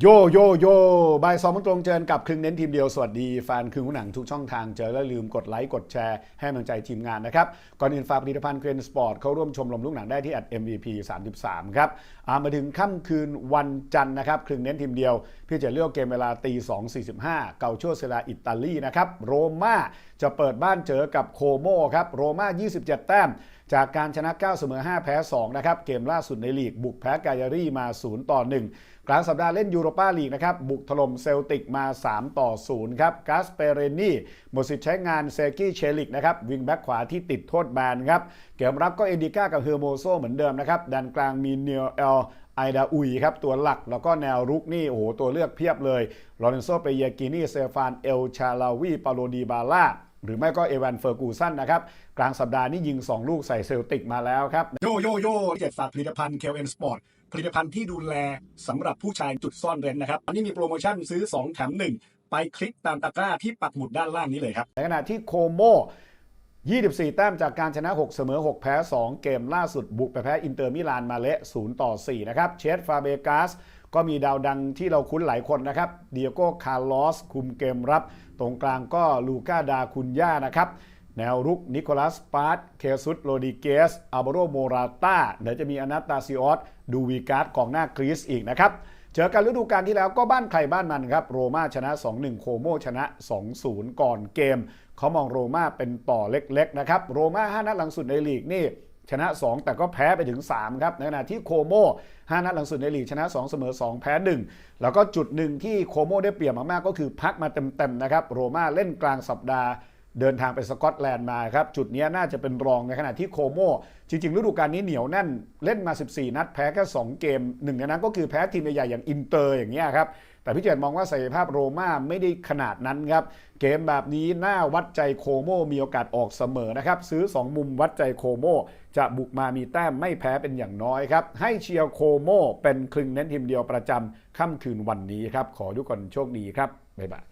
โยโยโยบายสองโมงตรงเจอกับครึ่งเน้นทีมเดียว สวัสดีแฟนครึ่งหนังทุกช่องทางเจอแล้วลืมกดไลค์กดแชร์ให้กำลังใจทีมงานนะครับ ก่อนอื่นฝากผลิตภัณฑ์เกรนสปอร์ตเข้าร่วมชมรมลูกหนังได้ที่ @mvp 33 ครับามาถึงค่ำคืนวันจันทร์นะครับครึ่งเน้นทีมเดียว พี่จะเลือกเกมเวลาตี2.45 เกาโชเซลาอิตาลีนะครับโรม่าจะเปิดบ้านเจอกับโคโมครับโรม่า 27 แต้ม จากการชนะ 9 เสมอ 5 แพ้ 2 นะครับ เกมล่าสุดในลีก บุกแพ้กายารีมา 0 ต่อ 1 กลางสัปดาห์เล่นยูโรปาลีกนะครับ บุกถล่มเซลติกมา 3 ต่อ 0 ครับกาสเปเรนีหมดสิทธิ์ใช้งานเซกี้เชลิกนะครับ วิงแบ็กขวาที่ติดโทษแบนครับ เกมรับก็เอดิก้ากับเฮอร์โมโซเหมือนเดิมนะครับดันกลางมีเนลเอลไอดาอุยครับ ตัวหลักแล้วก็แนวรุกนี่ โอ้โห ตัวเลือกเพียบเลยลอเรนโซเปเยกินี่เซฟานเอลชาลาวีปาโลดีบาล่า หรือไม่ก็เอวานเฟอร์กูสันนะครับ กลางสัปดาห์นี้ยิง 2 ลูกใส่เซลติกมาแล้วครับ โยโยโย่เจ็ดฝากผลิตภัณฑ์ KLN Sport ผลิตภัณฑ์ที่ดูแลสำหรับผู้ชายจุดซ่อนเร้นนะครับอันนี้มีโปรโมชั่นซื้อ 2 แถม 1 ไปคลิกตามตะกร้าที่ปักหมุดด้านล่างนี้เลยครับในขณะที่โคโม24 แต้มจากการชนะ 6 เสมอ 6 แพ้ 2 เกมล่าสุดบุกไปแพ้อินเตอร์มิลานมาเละ 0 ต่อ 4 นะครับ เชสฟาเบกาส ก็มีดาวดังที่เราคุ้นหลายคนนะครับเดียโก้คาร์ลอสคุมเกมรับ ตรงกลางก็ลูก้าดาคุนย่านะครับแนวรุกนิโคลัสปาร์ตเคซุสโรดิเกสอัลบโรโมราตาเดี๋ยวจะมีอนาตาซิออสดูวีการ์ดกองหน้ากรีซอีกนะครับเจอกันฤดูกาลที่แล้วก็บ้านใครบ้านมันครับ โรม่าชนะ 2-1 โคโมชนะ 2-0 ก่อนเกม เขามองโรม่าเป็นต่อเล็กๆนะครับ โรม่า 5 นัดหลังสุดในลีกนี่ ชนะ 2 แต่ก็แพ้ไปถึง 3 ครับ ในขณะที่โคโม่5นัดหลังสุดในลีกชนะ 2 เสมอ 2 แพ้ 1 แล้วก็จุดหนึ่งที่โคโม่ได้เปรียบมากๆ ก็คือพักมาเต็มๆนะครับโรม่าเล่นกลางสัปดาห์เดินทางไปสกอตแลนด์มาครับ จุดนี้น่าจะเป็นรองในขณะที่โคโม่จริง ๆ ฤดูกาลนี้เหนียวแน่นเล่นมา 14 นัดแพ้แค่ 2 เกมหนึ่งในนั้นก็คือแพ้ทีมใหญ่ๆอย่างอินเตอร์อย่างเงี้ยครับ แต่พี่เจตมองว่าศักยภาพโรม่าไม่ได้ขนาดนั้นครับ เกมแบบนี้หน้าวัดใจโคโมมีโอกาสออกเสมอนะครับ ซื้อ 2 มุมวัดใจโคโมจะบุกมามีแต้มไม่แพ้เป็นอย่างน้อยครับ ให้เชียร์โคโมเป็นคลึงเน้นทีมเดียวประจำค่ำคืนวันนี้ครับ ขอทุกคนโชคดีครับ บ๊ายบาย